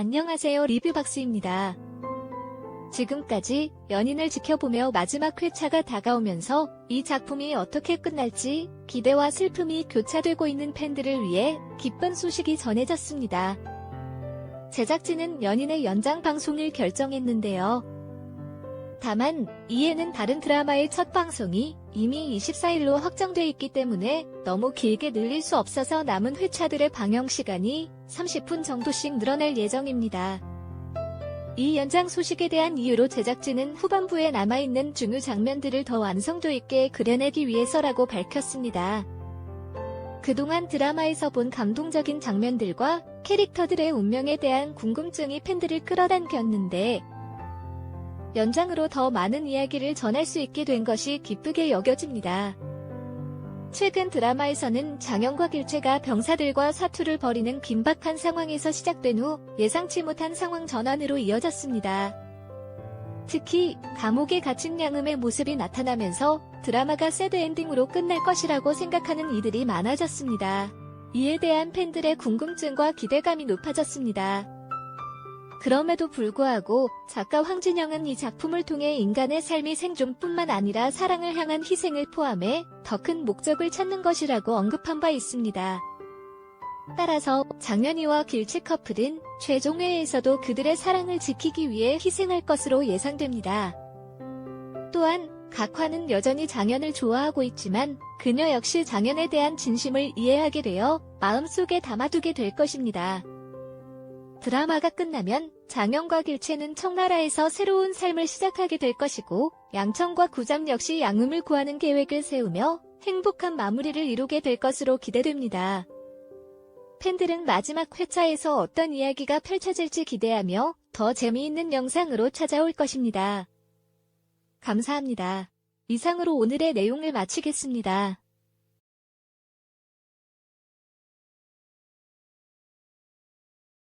안녕하세요 리뷰박스입니다. 지금까지 연인을 지켜보며 마지막 회차가 다가오면서 이 작품이 어떻게 끝날지 기대와 슬픔이 교차되고 있는 팬들을 위해 기쁜 소식이 전해졌습니다. 제작진은 연인의 연장 방송을 결정했는데요. 다만 이에는 다른 드라마의 첫 방송이 이미 24일로 확정돼 있기 때문에 너무 길게 늘릴 수 없어서 남은 회차들의 방영 시간이 30분 정도씩 늘어날 예정입니다. 이 연장 소식에 대한 이유로 제작진은 후반부에 남아있는 중요 장면들을 더 완성도 있게 그려내기 위해서라고 밝혔습니다. 그동안 드라마에서 본 감동적인 장면들과 캐릭터들의 운명에 대한 궁금증이 팬들을 끌어당겼는데 연장으로 더 많은 이야기를 전할 수 있게 된 것이 기쁘게 여겨집니다. 최근 드라마에서는 장영과 길채가 병사들과 사투를 벌이는 긴박한 상황에서 시작된 후 예상치 못한 상황 전환으로 이어졌습니다. 특히 감옥에 갇힌 양음의 모습이 나타나면서 드라마가 새드 엔딩으로 끝날 것이라고 생각하는 이들이 많아졌습니다. 이에 대한 팬들의 궁금증과 기대감이 높아졌습니다. 그럼에도 불구하고 작가 황진영은 이 작품을 통해 인간의 삶이 생존뿐만 아니라 사랑을 향한 희생을 포함해 더 큰 목적을 찾는 것이라고 언급한 바 있습니다. 따라서 장현이와 길치 커플은 최종 회에서도 그들의 사랑을 지키기 위해 희생할 것으로 예상됩니다. 또한 각화는 여전히 장현을 좋아하고 있지만 그녀 역시 장현에 대한 진심을 이해하게 되어 마음속에 담아두게 될 것입니다. 드라마가 끝나면 장영과 길채는 청나라에서 새로운 삶을 시작하게 될 것이고 양청과 구잠 역시 양음을 구하는 계획을 세우며 행복한 마무리를 이루게 될 것으로 기대됩니다. 팬들은 마지막 회차에서 어떤 이야기가 펼쳐질지 기대하며 더 재미있는 영상으로 찾아올 것입니다. 감사합니다. 이상으로 오늘의 내용을 마치겠습니다.